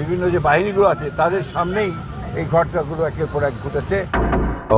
বিভিন্ন যে বাহিনীগুলো আছে, তাদের সামনেই এই ঘটনাগুলো একের পর এক ঘটেছে।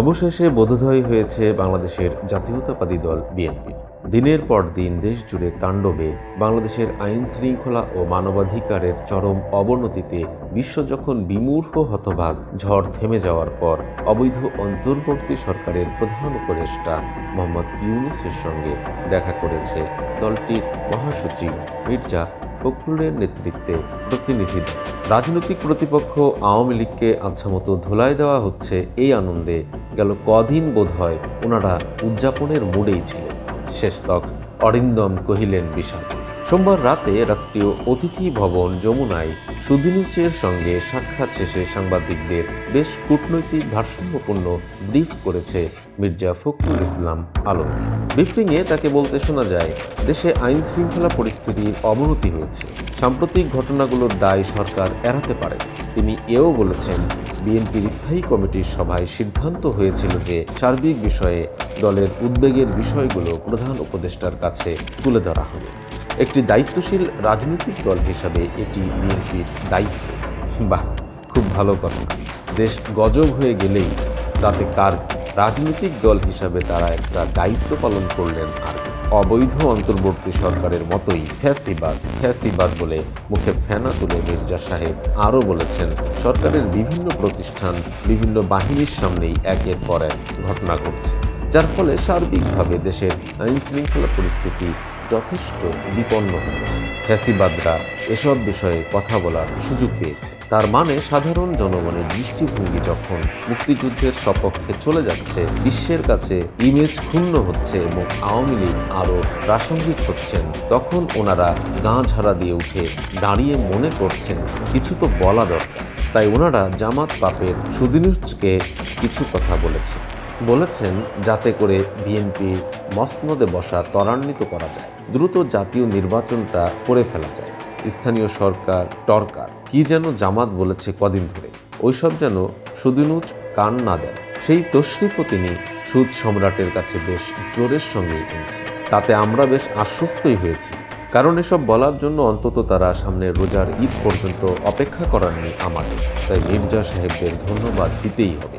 অবশেষে বোধোদয় হয়েছে বাংলাদেশের জাতীয়তাবাদী দল বিএনপি। দিনের পর দিন দেশ জুড়ে তাণ্ডবে বাংলাদেশের আইন শৃঙ্খলা ও মানবাধিকারের চরম অবনতিতে বিশ্ব যখন বিমূর্ষ হতভাগ, ঝড় থেমে যাওয়ার পর অবৈধ অন্তর্বর্তী সরকারের প্রধান উপদেষ্টা মোহাম্মদ ইউনুসের সঙ্গে দেখা করেছে দলটির মহাসচিব মির্জা ফখরুলের নেতৃত্বে প্রতিনিধি দল। রাজনৈতিক প্রতিপক্ষ আওয়ামী লীগকে আচ্ছা মতো ধোলাই দেওয়া হচ্ছে এই আনন্দে গেল কদিন বোধ হয় ওনারা উদযাপনের মুডেই ছিলেন। শেষতক অরিন্দম কহিলেন বিষাদ সোমবার রাতে রাষ্ট্রীয় অতিথি ভবন যমুনায় সুদিনুচের সঙ্গে সাক্ষাৎ শেষে সাংবাদিকদের বেশ কূটনৈতিক ভারসাম্যপূর্ণ ব্রিফ করেছে মির্জা ফখরুল ইসলাম আলমগীর। ব্রিফিংয়ে তাকে বলতে শোনা যায়, দেশে আইন শৃঙ্খলা পরিস্থিতির অবনতি হয়েছে। সাম্প্রতিক ঘটনাগুলোর দায় সরকার এড়াতে পারে। তিনি এও বলেছেন, বিএনপির স্থায়ী কমিটির সভায় সিদ্ধান্ত হয়েছিল যে সার্বিক বিষয়ে দলের উদ্বেগের বিষয়গুলো প্রধান উপদেষ্টার কাছে তুলে ধরা হবে। একটি দায়িত্বশীল রাজনৈতিক দল হিসাবে এটি বিএনপির দায়িত্ব। বাহ, খুব ভালো কথা। দেশ গজব হয়ে গেলেই তাতে কার রাজনৈতিক দল হিসাবে তারা একটা দায়িত্ব পালন করলেন আর অবৈধ অন্তর্বর্তী সরকারের মতোই ফ্যাসিবাদ ফ্যাসিবাদ বলে মুখে ফেনা তুলে মির্জা সাহেব আরও বলেছেন, সরকারের বিভিন্ন প্রতিষ্ঠান, বিভিন্ন বাহিনীর সামনেই একের পর এক ঘটনা ঘটছে, যার ফলে সার্বিকভাবে দেশের আইন শৃঙ্খলা পরিস্থিতি যথেষ্ট বিপন্ন হচ্ছে। ফ্যাসিবাদরা এসব বিষয়ে কথা বলার সুযোগ পেয়েছে। তার মানে সাধারণ জনগণের দৃষ্টিভঙ্গি যখন মুক্তিযুদ্ধের সপক্ষে চলে যাচ্ছে, বিশ্বের কাছে ইমেজ ক্ষুণ্ণ হচ্ছে এবং আওয়ামী লীগ আরও প্রাসঙ্গিক হচ্ছেন, তখন ওনারা গা ঝাড়া দিয়ে উঠে দাঁড়িয়ে মনে করছেন, কিছু তো বলা দরকার। তাই ওনারা জামাত পাপের সুদিনুজকে কিছু কথা বলেছে। বলেছেন, যাতে করে বিএনপি মসনদে বসা ত্বরান্বিত করা যায়। দ্রুত জাতীয় নির্বাচনটা করে ফেলা যায়। স্থানীয় সরকার টরকার, কি যেন জামাত বলেছে কদিন ধরে। ওইসব যেন সুদিনুজ কান না দেন। সেই তশরিফও তিনি সুদ সম্রাটের কাছে বেশ জোরের সঙ্গেই এনেছে তাতে আমরা বেশ আশ্বস্তই হয়েছি। কারণ এসব বলার জন্য অন্তত তারা সামনে রোজার ঈদ পর্যন্ত অপেক্ষা করাননি আমাদের। তাই মির্জা সাহেবদের ধন্যবাদ দিতেই হবে।